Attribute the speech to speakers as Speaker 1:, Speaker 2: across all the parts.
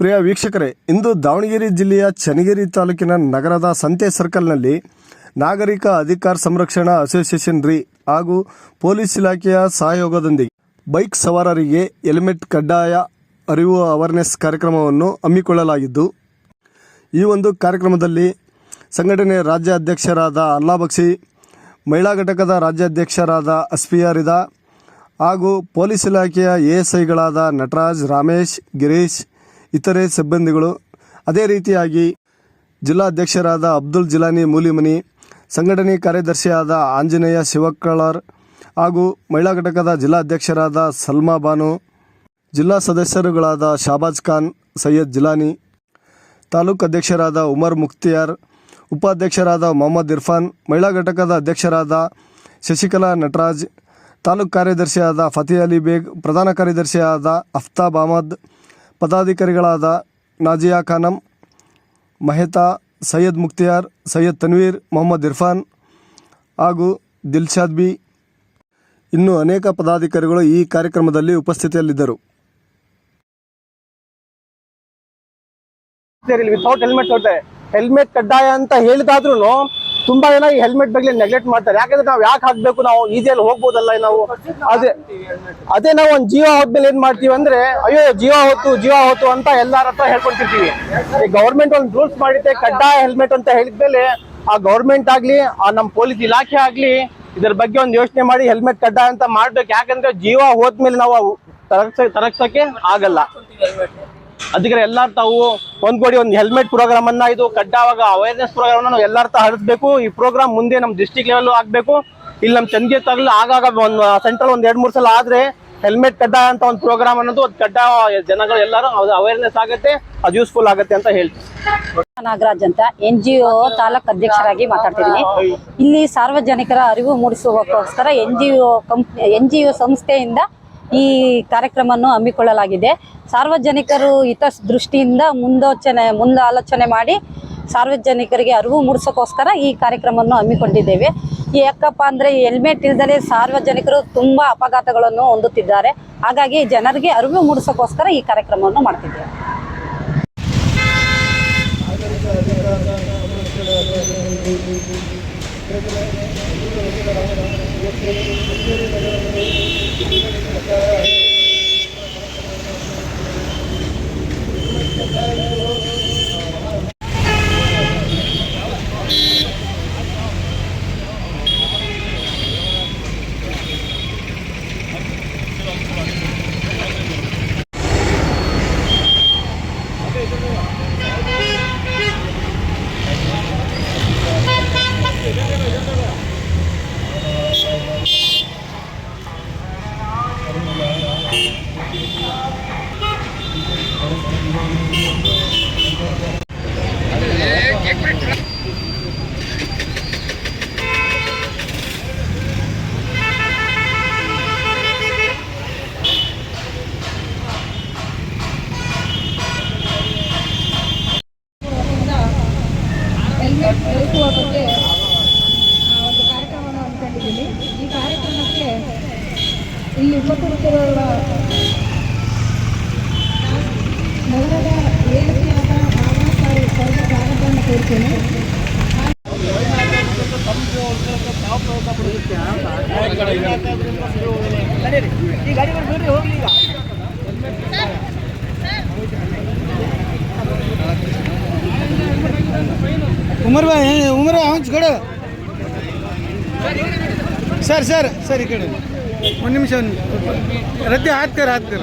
Speaker 1: ಪ್ರಿಯ ವೀಕ್ಷಕರೇ, ಇಂದು ದಾವಣಗೆರೆ ಜಿಲ್ಲೆಯ ಚನ್ನಗಿರಿ ತಾಲೂಕಿನ ನಗರದ ಸಂತೆ ಸರ್ಕಲ್ನಲ್ಲಿ ನಾಗರಿಕ ಅಧಿಕಾರ ಸಂರಕ್ಷಣಾ ಅಸೋಸಿಯೇಷನ್ ರೀ ಹಾಗೂ ಪೊಲೀಸ್ ಇಲಾಖೆಯ ಸಹಯೋಗದೊಂದಿಗೆ ಬೈಕ್ ಸವಾರರಿಗೆ ಹೆಲ್ಮೆಟ್ ಕಡ್ಡಾಯ ಅರಿವು ಅವೇರ್ನೆಸ್ ಕಾರ್ಯಕ್ರಮವನ್ನು ಹಮ್ಮಿಕೊಳ್ಳಲಾಗಿದ್ದು, ಈ ಒಂದು ಕಾರ್ಯಕ್ರಮದಲ್ಲಿ ಸಂಘಟನೆಯ ರಾಜ್ಯಾಧ್ಯಕ್ಷರಾದ ಅಲ್ಲಾ ಬಕ್ಷಿ ಮಹಿಳಾ ಘಟಕದ ರಾಜ್ಯಾಧ್ಯಕ್ಷರಾದ ಅಸ್ಫಿಯಾರಿದಾ ಹಾಗೂ ಪೊಲೀಸ್ ಇಲಾಖೆಯ ಎಎಸ್ಐಗಳಾದ ನಟರಾಜ್, ರಾಮೇಶ್, ಗಿರೀಶ್ ಇತರೆ ಸಿಬ್ಬಂದಿಗಳು. ಅದೇ ರೀತಿಯಾಗಿ ಜಿಲ್ಲಾಧ್ಯಕ್ಷರಾದ ಅಬ್ದುಲ್ ಜಿಲಾನಿ ಮೂಲಿಮನಿ, ಸಂಘಟನೆ ಕಾರ್ಯದರ್ಶಿಯಾದ ಆಂಜನೇಯ ಶಿವಕಳರ್ ಹಾಗೂ ಮಹಿಳಾ ಘಟಕದ ಜಿಲ್ಲಾಧ್ಯಕ್ಷರಾದ ಸಲ್ಮಾ ಬಾನು, ಜಿಲ್ಲಾ ಸದಸ್ಯರುಗಳಾದ ಶಾಬಾಜ್ ಖಾನ್, ಸೈಯದ್ ಜಿಲಾನಿ, ತಾಲೂಕು ಅಧ್ಯಕ್ಷರಾದ ಉಮರ್ ಮುಖ್ತಿಯಾರ್, ಉಪಾಧ್ಯಕ್ಷರಾದ ಮೊಹಮ್ಮದ್ ಇರ್ಫಾನ್, ಮಹಿಳಾ ಘಟಕದ ಅಧ್ಯಕ್ಷರಾದ ಶಶಿಕಲಾ ನಟರಾಜ್, ತಾಲೂಕು ಕಾರ್ಯದರ್ಶಿಯಾದ ಫತೇ ಅಲಿ ಬೇಗ್, ಪ್ರಧಾನ ಕಾರ್ಯದರ್ಶಿಯಾದ ಅಫ್ತಾಬ್ ಅಹಮದ್ ಪದಾಧಿಕಾರಿಗಳಾದ ನಾಜಿಯಾ ಖಾನಂ, ಮಹೇತಾ, ಸೈಯದ್ ಮುಖ್ತಿಯಾರ್, ಸೈಯದ್ ತನ್ವೀರ್, ಮೊಹಮ್ಮದ್ ಇರ್ಫಾನ್ ಹಾಗೂ ದಿಲ್ಶಾದ್ ಬಿ. ಇನ್ನೂ ಅನೇಕ ಪದಾಧಿಕಾರಿಗಳು ಈ ಕಾರ್ಯಕ್ರಮದಲ್ಲಿ ಉಪಸ್ಥಿತಿಯಲ್ಲಿದ್ದರು.
Speaker 2: ವಿತೌಟ್ ಹೆಲ್ಮೆಟ್ ಹೆಲ್ಮೆಟ್ ಕಡ್ಡಾಯ ಅಂತ ಹೇಳಿದಾದ್ರೂ ತುಂಬಾ ಜನ ಈ ಹೆಲ್ಮೆಟ್ ಬಗ್ಗೆ ನೆಗ್ಲೆಕ್ಟ್ ಮಾಡ್ತಾರೆ. ಯಾಕಂದ್ರೆ ನಾವು ಯಾಕೆ ಹಾಕ್ಬೇಕು? ನಾವು ಈಸಿಯಲ್ಲಿ ಹೋಗ್ಬೋದಲ್ಲ ನಾವು? ಅದೇ ಅದೇ ನಾವು ಒಂದು ಜೀವ ಹೋದ್ಮೇಲೆ ಏನ್ ಮಾಡ್ತೀವಿ ಅಂದ್ರೆ, ಅಯ್ಯೋ, ಜೀವ ಹೊತ್ತು ಜೀವ ಹೊತ್ತು ಅಂತ ಎಲ್ಲಾರ ಹತ್ರ ಹೇಳ್ಕೊಳ್ತಿರ್ತೀವಿ. ಈ ಗೌರ್ಮೆಂಟ್ ಒಂದು ರೂಲ್ಸ್ ಮಾಡಿದ್ದೆ ಕಡ್ಡಾಯ ಹೆಲ್ಮೆಟ್ ಅಂತ ಹೇಳಿದ್ಮೇಲೆ ಆ ಗೌರ್ಮೆಂಟ್ ಆಗ್ಲಿ, ಆ ನಮ್ಮ ಪೊಲೀಸ್ ಇಲಾಖೆ ಆಗ್ಲಿ, ಇದ್ರ ಬಗ್ಗೆ ಒಂದು ಯೋಚನೆ ಮಾಡಿ ಹೆಲ್ಮೆಟ್ ಕಡ್ಡಾಯ ಅಂತ ಮಾಡ್ಬೇಕು. ಯಾಕಂದ್ರೆ ಜೀವ ಹೋದ್ಮೇಲೆ ನಾವು ತರಕ್ಸಕ್ಕೆ ಆಗಲ್ಲ. ಅದಕ್ಕೆ ಎಲ್ಲರೂ ತಾವು ಒಂದ್ಗೂಡಿ ಒಂದು ಹೆಲ್ಮೆಟ್ ಪ್ರೋಗ್ರಾಮ್ ಅನ್ನ ಇದು ಕಡ್ಡಾವಾಗ ಅವೇರ್ನೆಸ್ ಪ್ರೋಗ್ರಾಮ್ ನಾವು ಎಲ್ಲಾರ ತಾ ಈ ಪ್ರೋಗ್ರಾಮ್ ಮುಂದೆ ನಮ್ಮ ಡಿಸ್ಟಿಕ್ ಲೆವೆಲ್ ಆಗ್ಬೇಕು. ಇಲ್ಲಿ ನಮ್ಮ ಚಂದ್ಗೆ ತಗಲು ಆಗಾಗ ಒಂದು ಸೆಂಟ್ರಲ್ ಒಂದ್ ಎರಡ್ ಮೂರ್ ಸಲ ಆದ್ರೆ ಹೆಲ್ಮೆಟ್ ಕಡ್ಡಾಯ ಅಂತ ಒಂದು ಪ್ರೋಗ್ರಾಮ್ ಅನ್ನೋದು ಅದು ಕಡ್ಡಾಯ ಜನಗಳು ಎಲ್ಲರೂ ಅವೇರ್ನೆಸ್ ಆಗುತ್ತೆ, ಅದು ಯೂಸ್ಫುಲ್ ಆಗುತ್ತೆ ಅಂತ ಹೇಳ್ತೀನಿ
Speaker 3: ನಾಗರಾಜ್ ಅಂತ ಎನ್ ಜಿ ಒ ತಾಲೂಕ್ ಅಧ್ಯಕ್ಷರಾಗಿ ಮಾತಾಡ್ತಿದ್ದೀನಿ. ಇಲ್ಲಿ ಸಾರ್ವಜನಿಕರ ಅರಿವು ಮೂಡಿಸುವಕ್ಕೋಸ್ಕರ ಎನ್ ಜಿ ಒ ಕಂಪ್ ಎನ್ ಜಿ ಒ ಸಂಸ್ಥೆಯಿಂದ ಈ ಕಾರ್ಯಕ್ರಮವನ್ನು ಹಮ್ಮಿಕೊಳ್ಳಲಾಗಿದೆ. ಸಾರ್ವಜನಿಕರು ಹಿತ ದೃಷ್ಟಿಯಿಂದ ಮುಂದೋಚನೆ ಮುಂದೆ ಆಲೋಚನೆ ಮಾಡಿ ಸಾರ್ವಜನಿಕರಿಗೆ ಅರಿವು ಮೂಡಿಸೋಕ್ಕೋಸ್ಕರ ಈ ಕಾರ್ಯಕ್ರಮವನ್ನು ಹಮ್ಮಿಕೊಂಡಿದ್ದೇವೆ. ಯಾಕಪ್ಪ ಅಂದರೆ ಹೆಲ್ಮೆಟ್ ಇಲ್ದಲೇ ಸಾರ್ವಜನಿಕರು ತುಂಬ ಅಪಘಾತಗಳನ್ನು ಹೊಂದುತ್ತಿದ್ದಾರೆ. ಹಾಗಾಗಿ ಜನರಿಗೆ ಅರಿವು ಮೂಡಿಸೋಕ್ಕೋಸ್ಕರ ಈ ಕಾರ್ಯಕ್ರಮವನ್ನು ಮಾಡ್ತಿದ್ದೇವೆ
Speaker 4: ಹೆಲ್ಮೆಟ್ ಧರಿಸುವ ಬಗ್ಗೆ ಆ, ಒಂದು ಕಾರ್ಯಕ್ರಮವನ್ನು ಹಮ್ಮಿಕೊಂಡಿದ್ದೀನಿ ಈ ಕಾರ್ಯಕ್ರಮಕ್ಕೆ ಇಲ್ಲಿ ಉಪಕುರುಕುಗಳ ನಗರದ ಏಳಿಕೆಯಾದ ಬಾಬಾ ಸಾಹೇಬ್ ಸರ್ವ ಕಾರ್ಯಕ್ರಮ
Speaker 5: ಕೋರ್ತೇನೆ ಉಮರ್ ಭಾಯ್ ಉಮರ್ ಹಂಚ್ಗಡ ಸರ್ ಸರ್ ಸರ್, ಈ ಕಡೆ. ಒಂದು ನಿಮಿಷ ಒಂದು ರದ್ದೆ ಹಾಕ್ತಾರೆ ಹಾಕ್ತಾರ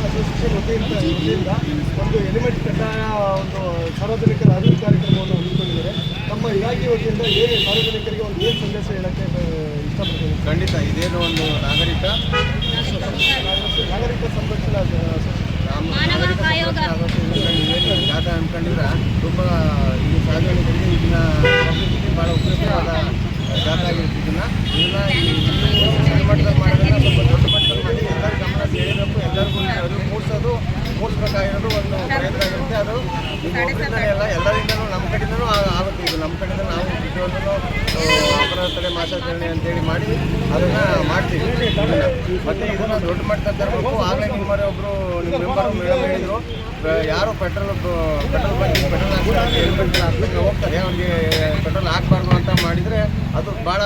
Speaker 1: ಅಸೋಸಿಯೇಷನ್ ವತಿಯಿಂದ ವತಿಯಿಂದ ಒಂದು ಹೆಲ್ಮೆಟ್ ಕಡ್ಡಾಯ ಒಂದು ಸಾರ್ವಜನಿಕರ ಅರಿವು ಕಾರ್ಯಕ್ರಮವನ್ನು ಹಮ್ಮಿಕೊಂಡಿದ್ದಾರೆ ನಮ್ಮ ಇಲಾಖೆ ವತಿಯಿಂದ ಏನು ಸಾರ್ವಜನಿಕರಿಗೆ ಒಂದು ಏನು ಸಂದೇಶ ಹೇಳಕ್ಕೆ ಇಷ್ಟಪಡ್ತೀನಿ
Speaker 6: ಖಂಡಿತ ಇದೇನು ಒಂದು ನಾಗರಿಕ
Speaker 1: ನಾಗರಿಕ ಸಂರಕ್ಷಣಾ
Speaker 6: ಜಾಗ ಅನ್ಕೊಂಡಿದ್ರೆ ತುಂಬ ಈ ಸಾರ್ವಜನಿಕರಿಗೆ ಇದನ್ನ ಭಾಳ ಉಪಯುಕ್ತವಾದ ಜಾಗ ಆಗಿರುತ್ತೆ ಇದನ್ನ. ಇದನ್ನ ಈ ಸಣ್ಣ ಮಟ್ಟದಾಗ ಮಾಡಿ ಅದನ್ನ ಮಾಡ್ತೀವಿ. ಮತ್ತೆ ಇದನ್ನ ದೊಡ್ಡ ಮಟ್ಟದ ತರಬೇಕು. ಆಗಲೇ ನಿಮ್ಮವರೇ ಒಬ್ರು ನಿಮ್ಮ ಮೆಂಬರ್ ಹೇಳಿದ್ರು. ಯಾರು ಪೆಟ್ರೋಲ್ ಪೆಟ್ರೋಲ್ ಬಂಕ್ ಪೆಟ್ರೋಲ್ ಹಾಕ್ತಾರೆ ಹೆಲ್ಮೆಟ್ ಹಾಕ್ಲಿಕ್ಕೆ ಹೋಗ್ತಾರೆ ಅವ್ರಿಗೆ ಪೆಟ್ರೋಲ್ ಹಾಕ್ಬಾರ್ದು ಅಂತ ಮಾಡಿದರೆ ಅದು ಭಾಳ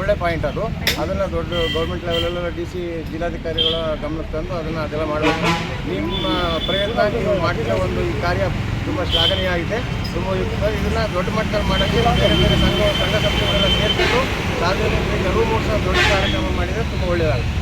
Speaker 6: ಒಳ್ಳೆ ಪಾಯಿಂಟ್ ಅದು. ಅದನ್ನು ದೊಡ್ಡ ಗೌರ್ಮೆಂಟ್ ಲೆವೆಲೆಲ್ಲ ಡಿ ಸಿ ಜಿಲ್ಲಾಧಿಕಾರಿಗಳ ಗಮನಕ್ಕೆ ತಂದು ಅದನ್ನು ಅದೆಲ್ಲ ಮಾಡಬೇಕು. ನಿಮ್ಮ ಪ್ರಯತ್ನ ನೀವು ಮಾಡಿದ ಒಂದು ಈ ಕಾರ್ಯ ತುಂಬ ಶ್ಲಾಘನೀಯ ಆಗಿದೆ ತುಂಬ ಇದನ್ನು ದೊಡ್ಡ ಮಟ್ಟದಲ್ಲಿ ಮಾಡೋಕ್ಕೆ ಬೇರೆ ಬೇರೆ ಸಂಘ ಸಂಘ ಸಂಸ್ಥೆಗಳೆಲ್ಲ ಸೇರಿಬಿಟ್ಟು ಸಾರ್ವಜನಿಕರಿಗೆ ಅರಿವು ಮೂಡಿಸೋ ದೊಡ್ಡ ಕಾರ್ಯಕ್ರಮ ಮಾಡಿದರೆ ತುಂಬ ಒಳ್ಳೆಯದಾಗುತ್ತೆ.